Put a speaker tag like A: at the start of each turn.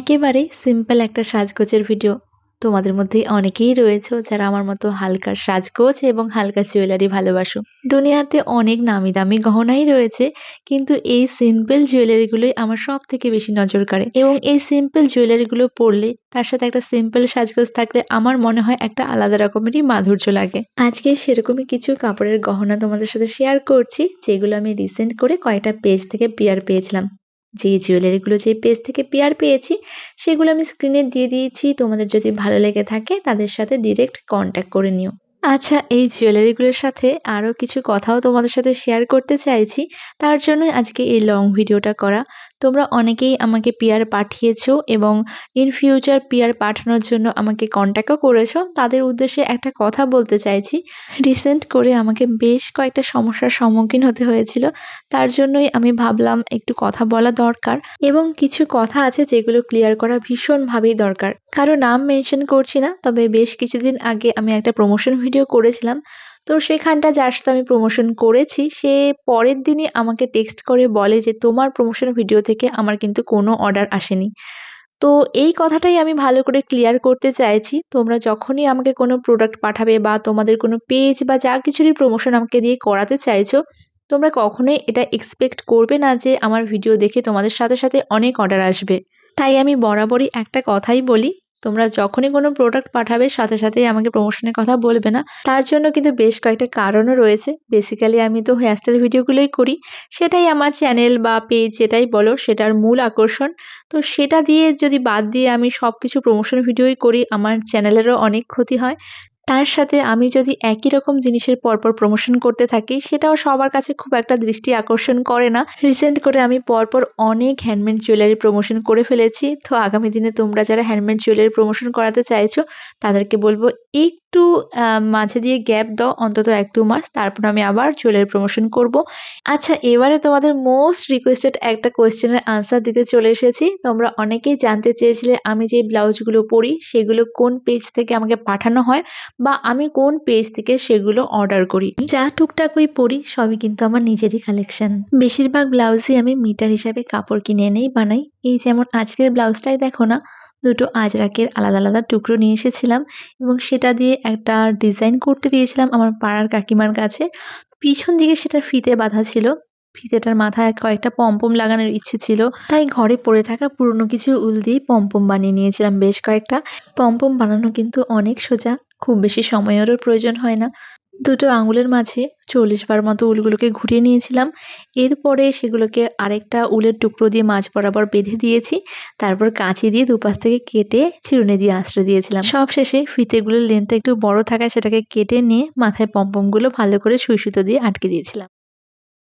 A: একেবারেই সিম্পল একটা সাজগোজের ভিডিও। তোমাদের মধ্যে অনেকেই রয়েছে যারা আমার মতো হালকা সাজগোজ এবং হালকা জুয়েলারি ভালোবাসো। দুনিয়াতে অনেক নামি দামি গহনাই রয়েছে, কিন্তু এই সিম্পল জুয়েলারিগুলোই আমার সব থেকে বেশি নজর কাড়ে এবং এই সিম্পল জুয়েলারিগুলো পরলে তার সাথে একটা সিম্পল সাজগোজ থাকলে আমার মনে হয় একটা আলাদা রকমেরই মাধুর্য লাগে আজকে সেরকমই কিছু কাপড়ের গহনা তোমাদের সাথে শেয়ার করছি, যেগুলো আমি রিসেন্ট করে কয়েকটা পেজ থেকে পেয়ার পেয়েছিলাম যে জুয়েলারিগুলো যে পেজ থেকে পেয়ার পেয়েছি, সেগুলো আমি স্ক্রিনে দিয়ে দিয়েছি। তোমাদের যদি ভালো লেগে থাকে, তাদের সাথে ডিরেক্ট কন্ট্যাক্ট করে নিও। আচ্ছা এই জুয়েলারিগুলোর সাথে আরও কিছু কথাও তোমাদের সাথে শেয়ার করতে চাইছি। তার জন্য আজকে এই লং ভিডিওটা করা। তোমরা অনেকেই আমাকে পিয়ার পাঠিয়েছো এবং ইন ফিউচার পিয়ার পাঠানোর জন্য আমাকে কন্ট্যাক্টও করেছ। তাদের উদ্দেশ্যে একটা কথা বলতে চাইছি। রিসেন্ট করে আমাকে বেশ কয়েকটা সমস্যার সম্মুখীন হতে হয়েছিল। তার জন্যই আমি ভাবলাম একটু কথা বলা দরকার এবং কিছু কথা আছে যেগুলো ক্লিয়ার করা ভীষণভাবেই দরকার। কারও নাম মেনশন করছি না, তবে বেশ কিছুদিন আগে আমি একটা প্রমোশন ভিডিও করেছিলাম। তো সেখানটা যার সাথে আমি প্রমোশন করেছি, সে পরের দিনই আমাকে টেক্সট করে বলে যে, তোমার প্রমোশন ভিডিও থেকে আমার কিন্তু কোনো অর্ডার আসেনি। তো এই কথাটাই আমি ভালো করে ক্লিয়ার করতে চাইছি। তোমরা যখনই আমাকে কোনো প্রোডাক্ট পাঠাবে বা তোমাদের কোনো পেজ বা যা কিছুরই প্রমোশন আমাকে দিয়ে করাতে চাইছো, তোমরা কখনোই এটা এক্সপেক্ট করবে না যে, আমার ভিডিও দেখে তোমাদের সাথে সাথে অনেক অর্ডার আসবে। তাই আমি বরাবরই একটা কথাই বলি তোমরা যখনই কোনো প্রোডাক্ট পাঠাবে, সাথে সাথেই আমাকে প্রমোশনের কথা বলবে না। তার জন্য কিন্তু বেশ কয়েকটা কারণও রয়েছে। বেসিক্যালি আমি তো হেয়ারস্টাইল ভিডিওগুলোই করি। সেটাই আমার চ্যানেল বা পেজ যেটাই বলো, সেটার মূল আকর্ষণ। তো সেটা দিয়ে যদি বাদ দিয়ে আমি সব কিছু প্রমোশন ভিডিওই করি, আমার চ্যানেলেরও অনেক ক্ষতি হয়। তার সাথে আমি যদি একই রকম জিনিসের পরপর প্রমোশন করতে থাকি, সেটাও সবার কাছে খুব একটা দৃষ্টি আকর্ষণ করে না। রিসেন্ট করে আমি পরপর অনেক হ্যান্ডমেড জুয়েলারি প্রমোশন করে ফেলেছি। তো আগামী দিনে তোমরা যারা হ্যান্ডমেড জুয়েলারি প্রমোশন করাতে চাইছো, তাদেরকে বলব একটু মাঝে দিয়ে গ্যাপ দাও, অন্তত এক, দু মাস, তারপর আমি আবার জুয়েলারি প্রমোশন করব। আচ্ছা এবারে তোমাদের মোস্ট রিকোয়েস্টেড একটা কোয়েশ্চেনের আনসার দিতে চলে এসেছি। তোমরা অনেকেই জানতে চেয়েছিলে আমি যে ব্লাউজগুলো পরি, সেগুলো কোন পেজ থেকে আমাকে পাঠানো হয় বা আমি কোন পেজ থেকে সেগুলো অর্ডার করি। যা টুকটাক ওই পরি, সবই কিন্তু আমার নিজেরই কালেকশন বেশিরভাগ ব্লাউজই আমি মিটার হিসাবে কাপড় কিনে এনেই বানাই। এই যেমন আজকের ব্লাউজটাই দেখো না দুটো আজরাকের আলাদা আলাদা টুকরো নিয়ে এসেছিলাম এবং সেটা দিয়ে একটা ডিজাইন করতে দিয়েছিলাম আমার পাড়ার কাকিমার কাছে। পিছন দিকে সেটা ফিতে বাঁধা ছিল। ফিতেটার মাথায় কয়েকটা পম্পম লাগানোর ইচ্ছে ছিল। তাই ঘরে পড়ে থাকা পুরনো কিছু উল দিয়ে পম্পম বানিয়ে নিয়েছিলাম বেশ কয়েকটা। পম্পম বানানো কিন্তু অনেক সোজা। খুব বেশি সময়েরও প্রয়োজন হয় না। দুটো আঙুলের মাঝে চল্লিশ বার মতো উলগুলোকে ঘুরিয়ে নিয়েছিলাম। এরপরে সেগুলোকে আরেকটা উলের টুকরো দিয়ে মাছ বরাবর বেঁধে দিয়েছি। তারপর কাঁচি দিয়ে দুপাশ থেকে কেটে চিরুনি দিয়ে আশ্রয় দিয়েছিলাম। সব শেষে ফিতেগুলোর লেন্থটা একটু বড় থাকায় সেটাকে কেটে নিয়ে মাথায় পম্পমগুলো ভালো করে সুই সুতো দিয়ে আটকে দিয়েছিলাম।